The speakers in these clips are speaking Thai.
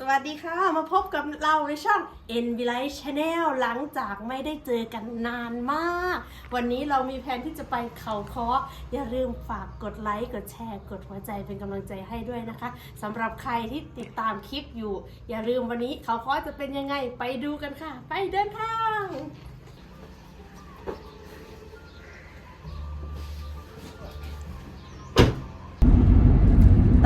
สวัสดีค่ะ มาพบกับเราในช่อง n v l i g h t Channel หลังจากไม่ได้เจอกันนานมาก วันนี้เรามีแผนที่จะไปเขาคออย่าลืมฝากกดไลค์กดแชร์ กดหัวใจเป็นกำลังใจให้ด้วยนะคะสำหรับใครที่ติดตามคลิปอยู่ อย่าลืมวันนี้เขาคอจะเป็นยังไงไปดูกันค่ะ ไปเดินทาง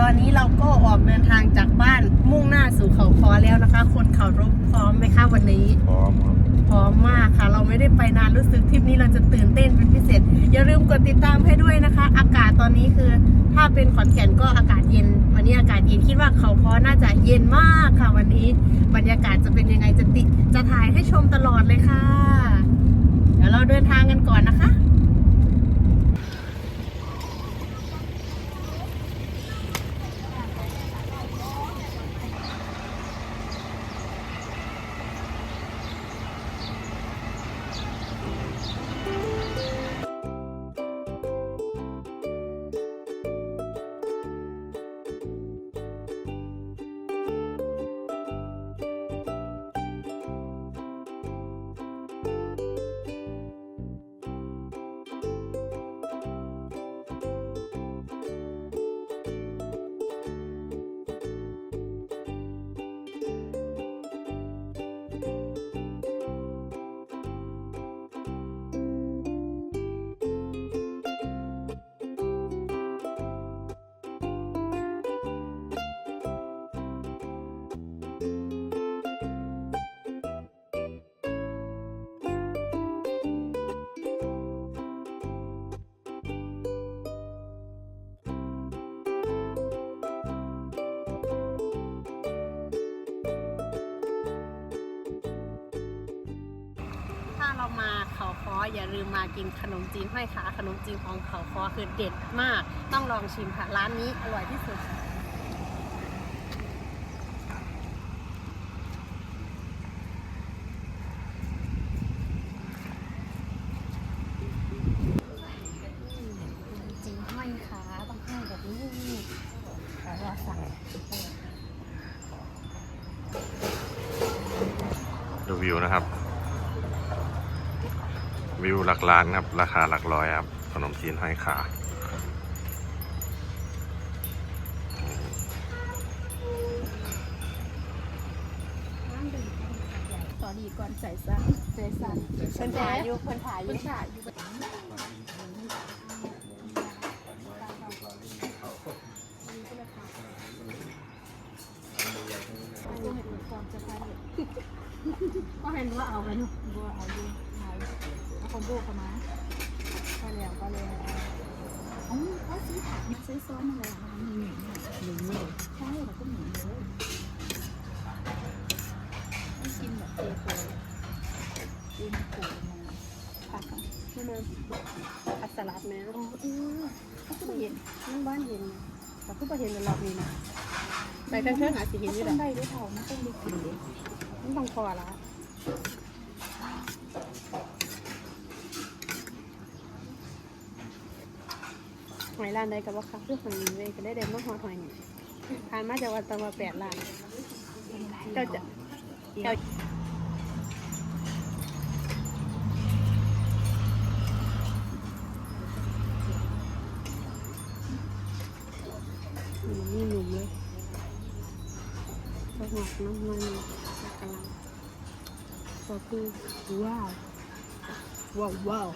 ตอนนี้เราก็ออกเดินทางจากบ้านมุ่งหน้าสู่เขาคอแล้วนะคะ คนเขารบพร้อมไหมคะวันนี้ พร้อมครับพร้อมมากค่ะ เราไม่ได้ไปนานรู้สึกทริปนี้เราจะตื่นเต้นเป็นพิเศษ อย่าลืมกดติดตามให้ด้วยนะคะ อากาศตอนนี้คือ ถ้าเป็นขอนแก่นก็อากาศเย็น วันนี้อากาศเย็นคิดว่าเขาคอน่าจะเย็นมากค่ะ วันนี้บรรยากาศจะเป็นยังไงจะติจะถ่ายให้ชมตลอดเลยค่ะ เดี๋ยวเราเดินทางกันก่อนนะคะ มาเขาคออย่าลืมมากินขนมจีนห้อยขาขนมจีนของเขาคอคือเด็ดมาก ต้องลองชิมค่ะ ร้านนี้อร่อยที่สุดค่ะจริงห้อยขาต้องให้แบบนี้แต่ว่าสั่ง ดูวิวนะครับ วิวหลักล้านครับ ราคาหลักร้อยครับ ขนมจีนห้อยขาตอนนี้ก่อนใส่ซันใส่ซันเพิ่นถ่ายอยู่เพิ่นถ่ายอยู่งถ่ายอยู่ก็เห็นว่าเอาไปเนาะบัวเอาอยู่ มโบเขามาก็แล้วก็แล้วอ๋อเขาซื้อผักมาซื้อซ้อนอะไรมันมีหนึ่งหนึ่งเลยใช่แล้วก็หนึ่งเลยต้กินแบบเจโปกินปูมาผักนี่มันผักสลัดแม่อ๋อเออเขาก็เห็นนั่งบ้านเห็นแต่ก็บ่เห็นในรอบนี้นะไปเพื่อนๆหาสิเห็นอยู่ต้แหองได้ด้วยเท่ามันต้องด้กินเลยมันต้องพอละ อยร้านใดกับว่าคักเพื่อคนนี้เลยก็ได้เดินมาหอดหอยนี่ทานมาจากวันตะวันแปดล้านเจ้าจะเจ้าหนุ่มนี่หนุ่มเลยสหอกน้ำมันกำลังก็คือว้าวว้าวว้าว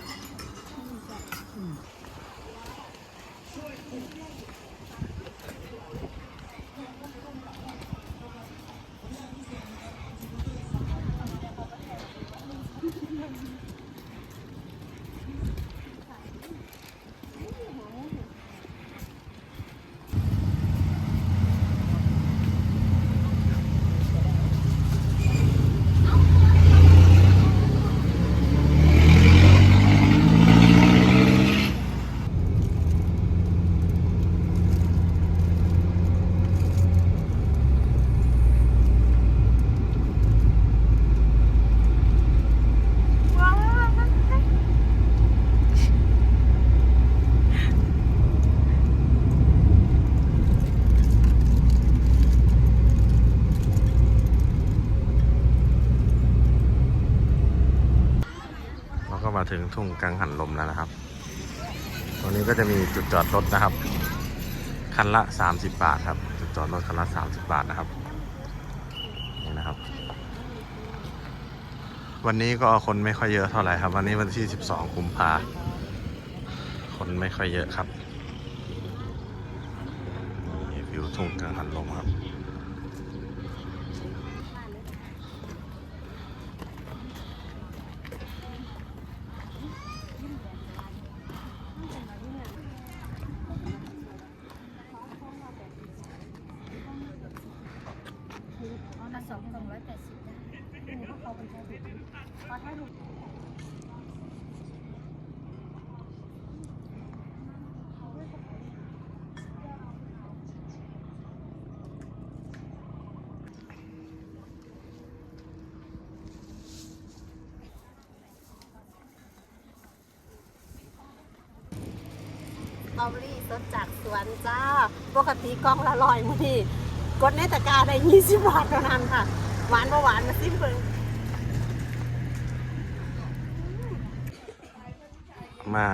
ถึงทุ่งกังหันลมแล้วนะครับ ตรงนี้ก็จะมีจุดจอดรถนะครับ คันละ 30 บาทครับ จุดจอดรถคันละ 30 บาทนะครับ นี่นะครับ วันนี้ก็คนไม่ค่อยเยอะเท่าไหร่ครับ วันนี้วันที่ 12กุมภาคนไม่ค่อยเยอะครับ นี่วิวทุ่งกังหันลมครับ เอามาสองสองร้อยแปดสิบได้ สตรอเบอรี่สดจากสวนจ้า ปกติกล่องละร้อยมือนี้กดในตะกร้าได้20บาทเท่านั้นค่ะ หวานบ่หวานมาซิมเบิ่ง มา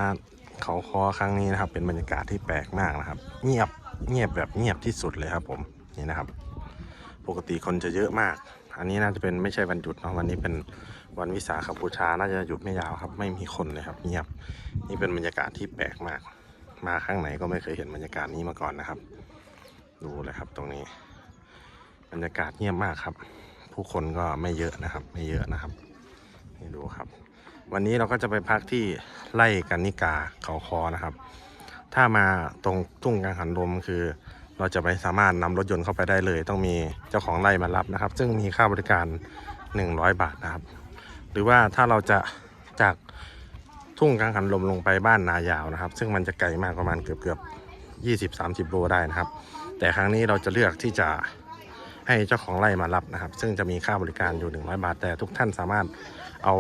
เขาคอครั้งนี้นะครับ เป็นบรรยากาศที่แปลกมากนะครับ เงียบเงียบแบบเงียบที่สุดเลยครับผมนี่นะครับ ปกติคนจะเยอะมาก อันนี้น่าจะเป็นไม่ใช่วันหยุดเนาะวันนี้เป็นวันวิสาขบูชาน่าจะหยุดไม่ยาวครับ ไม่มีคนเลยครับ เงียบนี่เป็นบรรยากาศที่แปลกมาก มาข้างไหนก็ไม่เคยเห็นบรรยากาศนี้มาก่อนนะครับ ดูเลยครับตรงนี้ บรรยากาศเงียบมากครับ ผู้คนก็ไม่เยอะนะครับ ไม่เยอะนะครับนี่ดูครับ วันนี้เราก็จะไปพักที่ไร่กันนิกาเขาคอนะครับ ถ้ามาตรงทุ่งกังหันลมคือ เราจะไม่สามารถนำรถยนต์เข้าไปได้เลย ต้องมีเจ้าของไร่มารับนะครับ ซึ่งมีค่าบริการ 100 บาทนะครับ หรือว่าถ้าเราจะจากทุ่งกังหันลมลงไปบ้านนายาวนะครับ ซึ่งมันจะไกลมากประมาณเกือบเกือบ20 30 โลได้นะครับ แต่ครั้งนี้เราจะเลือกที่จะให้เจ้าของไร่มารับนะครับ ซึ่งจะมีค่าบริการอยู่ 100 บาท แต่ทุกท่านสามารถ เอา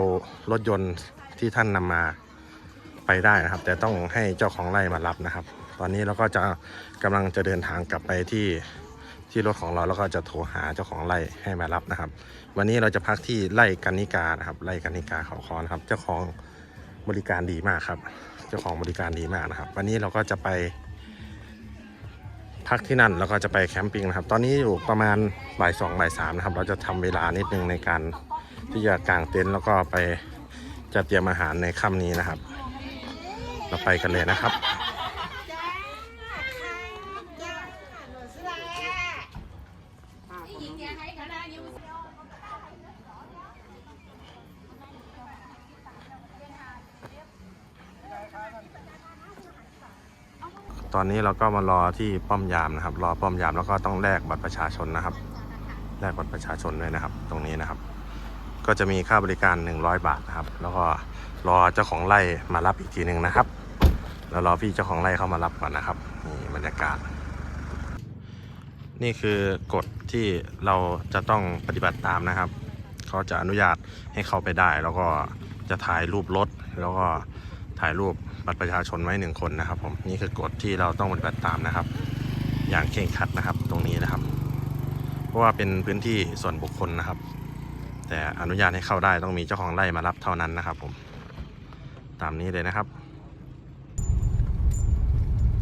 รถยนต์ที่ท่านนำมาไปได้นะครับ แต่ต้องให้เจ้าของไร่มารับนะครับ ตอนนี้เราก็จะกำลังจะเดินทางกลับไปที่ที่รถของเราแล้วก็จะโทรหาเจ้าของไร่ให้มารับนะครับ วันนี้เราจะพักที่ไร่กันนิกานะครับไร่กันนิกาเขาคอนครับ เจ้าของบริการดีมากครับ เจ้าของบริการดีมากนะครับ วันนี้เราก็จะไปพักที่นั่นแล้วก็จะไปแคมปิ้งนะครับ ตอนนี้อยู่ประมาณบ่ายสองบ่ายสามนะครับ เราจะทำเวลานิดนึงในการ ที่จะกางเต็นท์แล้วก็ไปจัดเตรียมอาหารในค่ำนี้นะครับ เราไปกันเลยนะครับตอนนี้เราก็มารอที่ป้อมยามนะครับ รอป้อมยามแล้วก็ต้องแลกบัตรประชาชนนะครับ แลกบัตรประชาชนด้วยนะครับ ตรงนี้นะครับ ก็จะมีค่าบริการ 100 บาทนะครับ แล้วก็รอเจ้าของไร่มารับอีกทีหนึ่งนะครับ แล้วรอพี่เจ้าของไร่เข้ามารับก่อนนะครับนี่บรรยากาศ นี่คือกฎที่เราจะต้องปฏิบัติตามนะครับเขาจะอนุญาตให้เข้าไปได้ แล้วก็จะถ่ายรูปรถแล้วก็ถ่ายรูปบัตรประชาชนไว้หนึ่งคนนะครับ ผมนี่คือกฎที่เราต้องปฏิบัติตามนะครับ อย่างเคร่งครัดนะครับตรงนี้นะครับ เพราะว่าเป็นพื้นที่ส่วนบุคคลนะครับ แต่อนุญาตให้เข้าได้ต้องมีเจ้าของไร่มารับเท่านั้นนะครับ ผม ตามนี้เลยนะครับ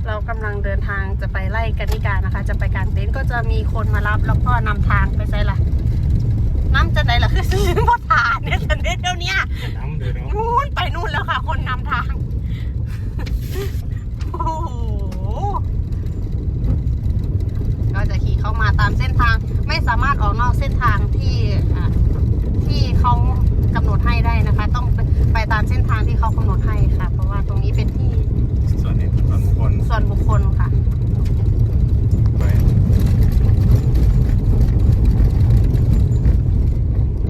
เรากำลังเดินทางจะไปไล่กันนิกานะคะ จะไปกางเต็นท์ก็จะมีคนมารับแล้วก็นำทางไปใส่ละน้ำจะไหนล่ะคือซื้อพ่อฐานเนี่ยสันเดียวเนี้ย น้ำเดือดนู่นไปนู่นแล้วค่ะ คนนำทาง โอ้โหก็จะขี่เข้ามาตามเส้นทาง ไม่สามารถออกนอกเส้นทางที่อะ ที่เขากำหนดให้ได้นะคะ ต้องไปไปตามเส้นทางที่เขากำหนดให้ค่ะ เพราะว่าตรงนี้เป็นที่ส่วนนี้ส่วนบุคคลส่วนบุคคลค่ะไป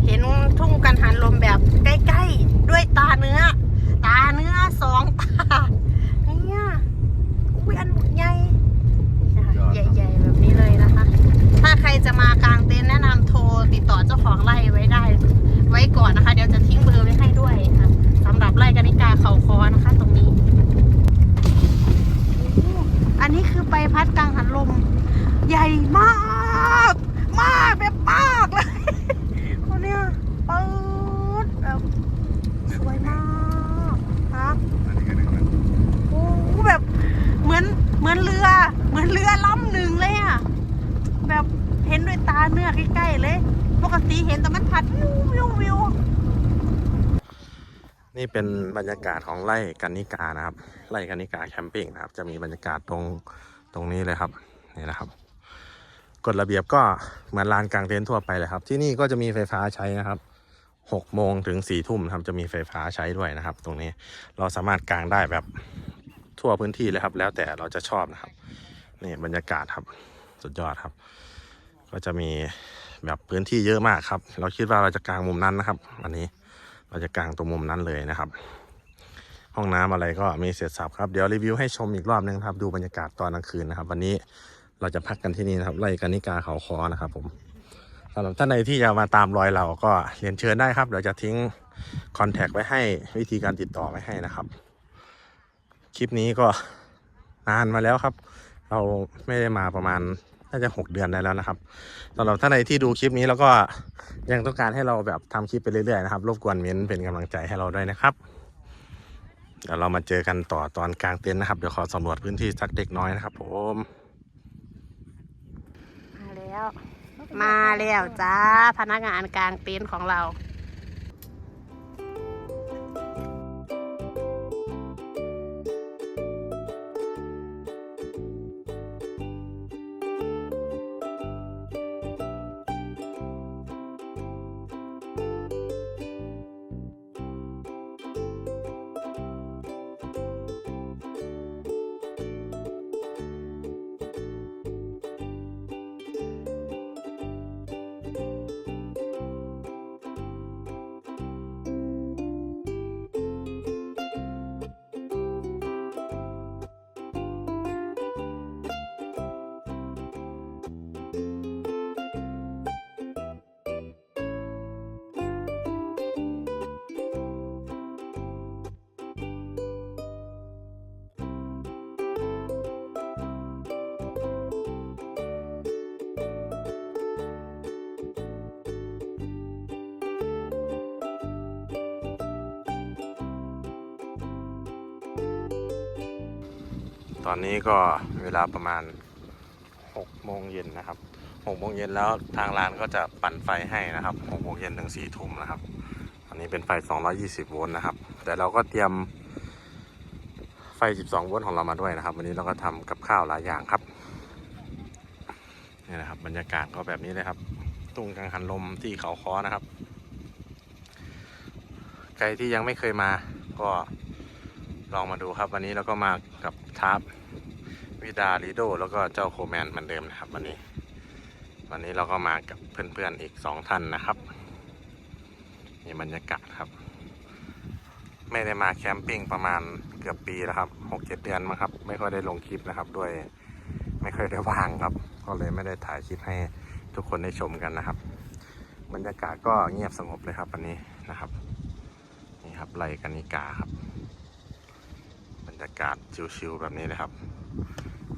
เห็นทุ่งกันหันลมแบบใกล้ๆ ด้วยตาเนื้อ ตาเนื้อสองตา ลม ใหญ่มาก มากแบบมากเลยคนเนี้ยปืดแบบสวยมากครับโอ้แบบเหมือนเหมือนเรือ เหมือนเรือล่ำหนึ่งเลยอะแบบเห็นด้วยตาเนื้อใกล้ๆเลย ปกติเห็นแต่มันผัดวิววิววิวนี่เป็นบรรยากาศของไร่กันนิกานะครับ ไร่กันนิกาแคมปิ้งนะครับ จะมีบรรยากาศตรง ตรงนี้เลยครับนี่นะครับกฎระเบียบก็เหมือนลานกลางเต็นท์ทั่วไปเลยครับ ที่นี่ก็จะมีไฟฟ้าใช้นะครับหกโมงถึงสี่ทุ่มครับจะมีไฟฟ้าใช้ด้วยนะครับ ตรงนี้เราสามารถกางได้แบบทั่วพื้นที่เลยครับ แล้วแต่เราจะชอบนะครับนี่บรรยากาศครับสุดยอดครับ ก็จะมีแบบพื้นที่เยอะมากครับ เราคิดว่าเราจะกางมุมนั้นนะครับวันนี้เราจะกางตรงมุมนั้นเลยนะครับ ห้องน้ำอะไรก็มีเสร็จสับครับเดี๋ยวรีวิวให้ชมอีกรอบนึงครับ ดูบรรยากาศตอนกลางคืนนะครับ วันนี้เราจะพักกันที่นี่นะครับไร่กานิกาเขาคอนะครับผมสำหรับท่านใดที่จะมาตามรอยเราก็เรียนเชิญได้ครับเดี๋ยวจะทิ้งคอนแทคไว้ให้วิธีการติดต่อไว้ให้นะครับ คลิปนี้ก็นานมาแล้วครับ เราไม่ได้มาประมาณน่าจะ 6 เดือนได้แล้วนะครับสำหรับท่านใดที่ดูคลิปนี้แล้วก็ยังต้องการให้เราแบบทำคลิปไปเรื่อยๆนะครับ รบกวนเม้นเป็นกำลังใจให้เราด้วยนะครับ เดี๋ยวเรามาเจอกันต่อตอนกลางเต็นท์นะครับ เดี๋ยวขอสำรวจพื้นที่สักเด็กน้อยนะครับ ผม มาแล้ว มาแล้วจ้าพนักงานกลางเต็นท์ของเรา ตอนนี้ก็เวลาประมาณ6โมงเย็นนะครับ6โมงเย็นแล้วทางร้านก็จะปั่นไฟให้นะครับ6โมงเย็นถึง4ทุ่มนะครับ อันนี้เป็นไฟ 220 โวลต์นะครับ แต่เราก็เตรียมไฟ 12 โวลต์ของเรามาด้วยนะครับ วันนี้เราก็ทำกับข้าวหลายอย่างครับนี่นะครับบรรยากาศก็แบบนี้เลยครับ ตุ้งกังหันลมที่เขาค้อนะครับ ใครที่ยังไม่เคยมาก็ ลองมาดูครับวันนี้เราก็มากับทาร์ปวิดาลีโดแล้วก็เจ้าโคแมนเหมือนเดิมนะครับวันนี้ วันนี้เราก็มากับเพื่อนๆอีกสองท่านนะครับนี่บรรยากาศครับ ไม่ได้มาแคมปิ้งประมาณเกือบปีแล้วครับหกเจ็ดเดือนมั้งครับ ไม่ค่อยได้ลงคลิปนะครับ ด้วยไม่ค่อยได้ว่างครับ ก็เลยไม่ได้ถ่ายคลิปให้ทุกคนได้ชมกันนะครับ บรรยากาศก็เงียบสงบเลยครับวันนี้นะครับ นี่ครับไลกันิกาครับ รรยากาศชิวๆแบบนี้เลยครับ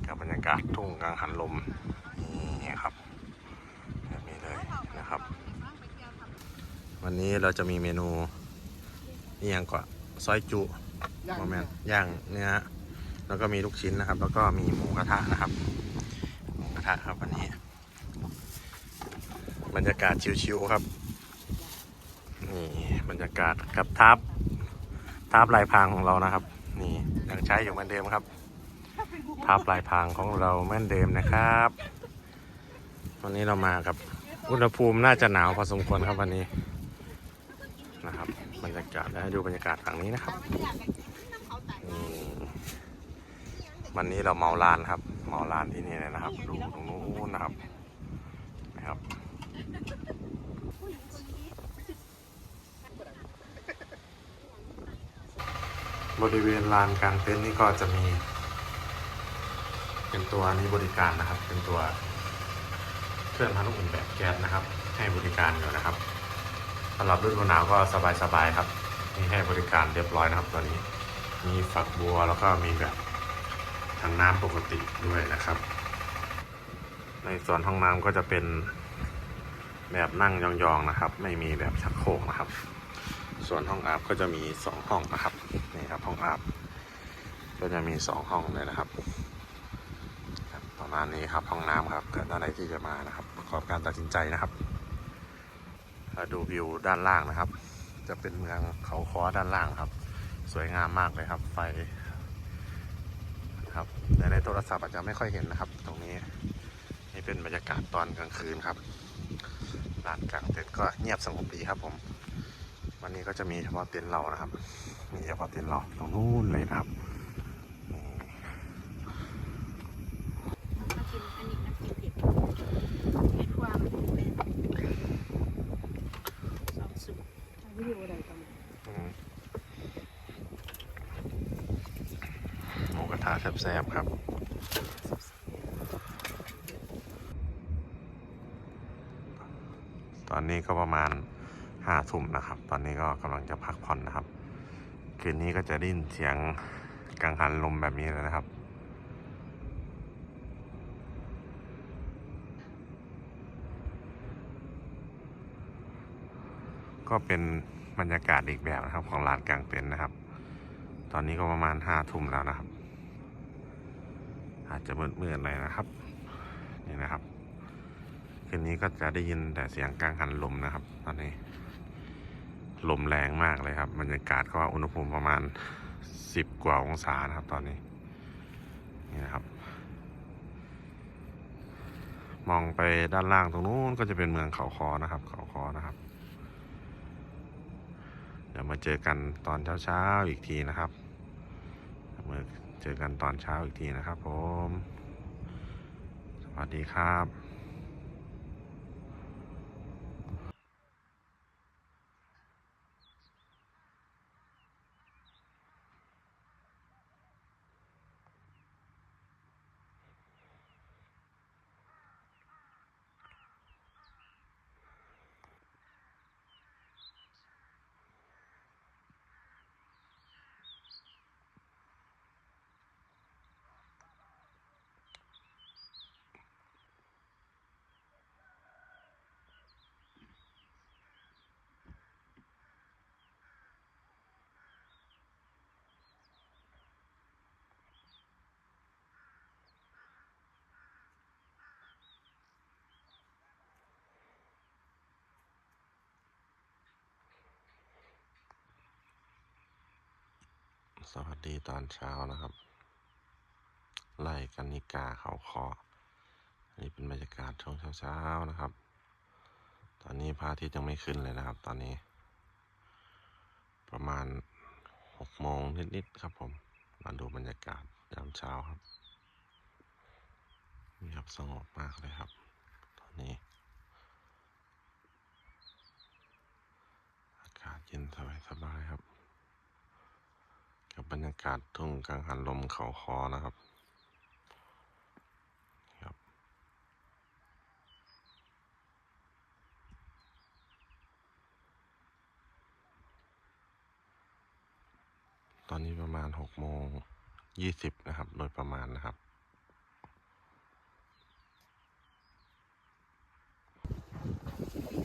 กับบรรยากาศทุ่งกลางหันลมนี่ครับแบบนี้เลยนะครับ วันนี้เราจะมีเมนูนี่ยังกว่าซอยจุโมเมนย่างเนื้อแล้วก็มีลูกชิ้นนะครับ แล้วก็มีหมูกระทะนะครับหมูกระทะครับวันนี้ บรรยากาศชิวๆครับนี่บรรยากาศกับทับทับลายพรางของเรานะครับนี่ยัง ใช้อยู่เหมือนเดิมครับทับลายพรางของเราเหมือนเดิมนะครับ วันนี้เรามากับอุณหภูมิน่าจะหนาวพอสมควรครับวันนี้นะครับบรรยากาศแล้วดูบรรยากาศฝั่งนี้นะครับวันนี้เราเมาลานครับ เมาลานที่นี่เลยนะครับ ดูตรงนู้นนะครับนะครับ บริเวณลานกลางเต็นท์นี่ก็จะมี เป็นตัวนี้บริการนะครับ เป็นตัวเครื่องทำน้ำอุ่นแบบแก๊สนะครับ ให้บริการอยู่นะครับสำหรับฤดูหนาวก็สบายๆครับมีให้บริการเรียบร้อยนะครับตัวนี้ มีฝักบัวแล้วก็มีแบบถังน้ำปกติด้วยนะครับ ในส่วนห้องน้ำก็จะเป็นแบบนั่งยองๆนะครับ ไม่มีแบบชักโครกนะครับ ส่วนห้องอาบก็จะมีสองห้องนะครับ ห้องอาบก็จะมีสองห้องเลยนะครับ ประมาณนี้ครับห้องน้ำครับถ้าท่านที่จะมานะครับขกอบการตัดสินใจนะครับดูวิวด้านล่างนะครับ จะเป็นเมืองเขาค้อด้านล่างครับ สวยงามมากเลยครับ ไฟครับแต่ในโทรศัพท์อาจจะไม่ค่อยเห็นนะครับ ตรงนี้นี่เป็นบรรยากาศตอนกลางคืนครับลานกลางเต็นท์ก็เงียบสงบดีครับผม วันนี้ก็จะมีเฉพาะเต็นท์เรานะครับ มีเฉพาะเต็นท์เราตรงนู้นเลยนะครับนี่ มากินอันนี้นะกินเผ็ดเผ็ดความเป็นสองสูตรวิดีโอใดกัน อืมหมูกระทะแซ่บๆครับ ตอนนี้ก็ประมาณุ่มนะครับ ตอนนี้ก็กำลังจะพักผ่อนนะครับ คืนนี้ก็จะได้ยินเสียงกังหันลมแบบนี้เลยนะครับ ก็เป็นบรรยากาศอีกแบบนะครับ ของลานกลางเต็นท์นะครับ ตอนนี้ก็ประมาณห้าทุ่มแล้วนะครับ อาจจะมืดๆหน่อยนะครับ นี่นะครับคืนนี้ก็จะได้ยินแต่เสียงกังหันลมนะครับ ตอนนี้ ลมแรงมากเลยครับบรรยากาศก็อุณหภูมิประมาณสิบกว่าองศานะครับตอนนี้นี่นะครับ มองไปด้านล่างตรงนู้นก็จะเป็นเมืองเขาคอนะครับ เขาคอนะครับ เดี๋ยวมาเจอกันตอนเช้าๆอีกทีนะครับมาเจอกันตอนเช้าอีกทีนะครับผม สวัสดีครับ สวัสดีตอนเช้านะครับ ไล่กันนิกาเขาคออันนี้เป็นบรรยากาศช่วงเช้าๆนะครับ ตอนนี้พระอาทิตย์ยังไม่ขึ้นเลยนะครับ ตอนนี้ ประมาณหกโมงนิดๆครับผม มาดูบรรยากาศยามเช้าครับเงียบสงบมากเลยครับ ตอนนี้ อากาศเย็นสบายๆครับ กับบรรยากาศทุ่งกังหันลมเขาคอนะครับครับ ตอนนี้ประมาณหกโมงยี่สิบนะครับ โดยประมาณนะครับ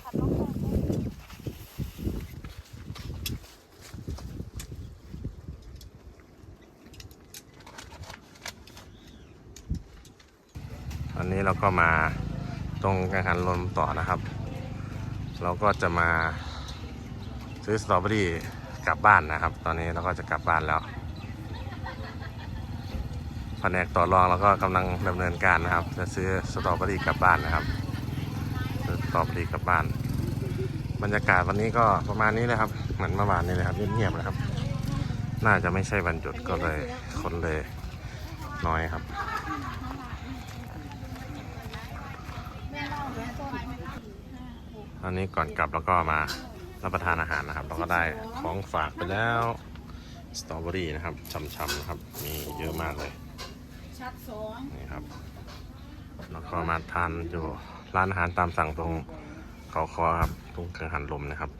ผัดน้องแป้ง ตอนนี้เราก็มาตรงกังหันลมต่อนะครับ เราก็จะมาซื้อสตรอเบอรี่กลับบ้านนะครับ ตอนนี้เราก็จะกลับบ้านแล้วแผนกต่อรองเราก็กำลังดำเนินการนะครับ จะซื้อสตรอเบอรี่กลับบ้านนะครับซื้อสตรอเบอรี่กลับบ้าน บรรยากาศวันนี้ก็ประมาณนี้เลยครับ เหมือนเมื่อวานนี้เลยครับเงียบๆนะครับ น่าจะไม่ใช่วันหยุดก็เลยคนเลยน้อยครับ แม่เล่าแม่ต้นสี่ห้าหก ตอนนี้ก่อนกลับแล้วก็มารับประทานอาหารนะครับ เราก็ได้ของฝากไปแล้วสตรอเบอรี่นะครับช่ำๆนะครับ มีเยอะมากเลยชัดสองนี่ครับ แล้วก็มาทานอยู่ร้านอาหารตามสั่งตรงเขาคอครับตรงกังหันลมนะครับ